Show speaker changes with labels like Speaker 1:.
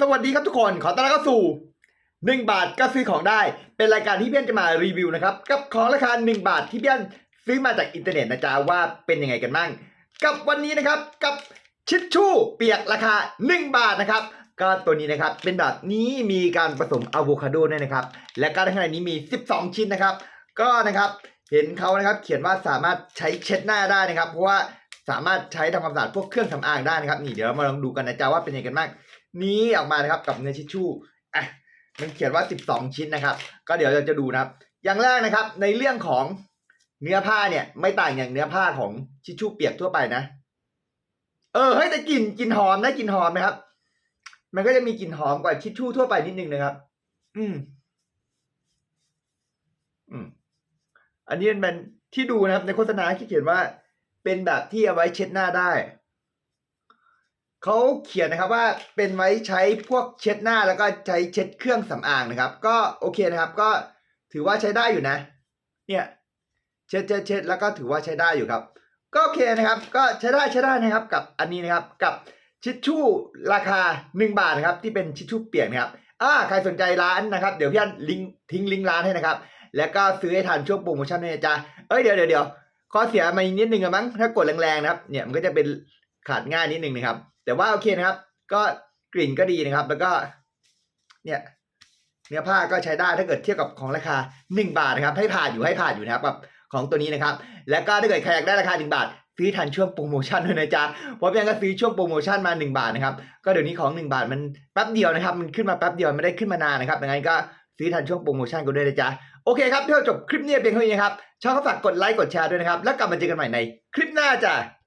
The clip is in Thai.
Speaker 1: สวัสดีครับทุกคนขอต้อนรับเข้าสู่ 1 บาทก็ซื้อของได้ เป็นรายการที่เพี่อนจะมารีวิวนะครับ กับของราคา 1 บาทที่เพี่อนซื้อมาจากอินเทอร์เน็ตนะจ๊ะว่าเป็นยังไงกันบ้าง กับวันนี้นะครับกับชิชชู่เปียกราคา 1 บาทนะครับก็ตัวนี้นะครับเป็นแบบนี้มีการผสมอะโวคาโดด้วยนะครับ และก็ในข้างในนี้มี 12 ชิ้นนะครับ ก็นะครับเห็นเขานะครับเขียนว่าสามารถใช้เช็ดหน้าได้นะครับ เพราะว่า สามารถใช้ทำความสะอาดพวกเครื่องสำอางได้นะครับ นี่เดี๋ยวเรามาลองดูกันนะจ๊ะว่าเป็นยังไงกันบ้างนี้ออกมานะครับกับเนื้อชิชชู่อะมันเขียนว่า 12 ชิ้นนะครับ ก็เดี๋ยวเราจะดูนะครับ อย่างแรกนะครับ ในเรื่องของเนื้อผ้าเนี่ย ไม่ต่างอย่างเนื้อผ้าของชิชชู่เปียกทั่วไปนะ เออเฮ้ยแต่กลิ่นกลิ่นหอมนะกลิ่นหอมนะครับ มันก็จะมีกลิ่นหอมกว่าชิชชู่ทั่วไปนิดนึงนะครับ อืม อืม อันนี้เป็นที่ดูนะครับ ในโฆษณาที่เขียนว่า เป็นแบบที่เอาไว้เช็ดหน้าได้เขาเขียนนะครับว่าเป็นไว้ใช้พวกเช็ดหน้าแล้วก็ใช้เช็ดเครื่องสำอางนะครับ ก็โอเคนะครับก็ถือว่าใช้ได้อยู่นะ เนี่ยเช็ดเช็ดเช็ดแล้วก็ถือว่าใช้ได้อยู่ครับ ก็โอเคนะครับ ก็ใช้ได้ใช้ได้นะครับกับอันนี้นะครับกับชิชชู่ราคา 1 บาทนะครับ ที่เป็นชิชชู่เปียกนะครับอ่าใครสนใจร้านนะครับ เดี๋ยวพี่อันลิงทิ้งลิงก์ร้านให้นะครับ แล้วก็ซื้อให้ทันช่วงโปรโมชั่นด้วยนะจ๊ะเอ้ยเดี๋ยวเดี๋ยวเดี๋ยว ข้อเสียมาอีกนิดนึงอะมั้งถ้ากดแรงๆนะครับ เนี่ยมันก็จะเป็นขาดง่ายนิดนึงนะครับ แต่ว่าโอเคนะครับ ก็กลิ่นก็ดีนะครับ แล้วก็ เนี่ยเนื้อผ้าก็ใช้ได้ถ้าเกิดเทียบกับของราคา 1 บาทนะครับ ให้ผ่านอยู่ให้ผ่านอยู่นะครับกับของตัวนี้นะครับ แล้วก็ถ้าเกิดใครอยากได้ราคา 1 บาทซื้อทันช่วงโปรโมชั่นด้วยนะจ๊ะเพราะเพียงก็ซื้อช่วงโปรโมชั่นมา 1 บาทนะครับ ก็เดี๋ยวนี้ของ 1 บาทมันแป๊บเดียวนะครับ มันขึ้นมาแป๊บเดียวไม่ได้ขึ้นมานานนะครับดังนั้นก็ ซื้อทันช่วงโปรโมชั่นกันด้วยนะจ๊ะ โอเคครับเที่เราจบคลิปนี้เพียงเท่านี้ครับชอบก็ฝากกดไลค์กดแชร์ด้วยนะครับ แล้วกลับมาเจอกันใหม่ในคลิปหน้าจ้ะ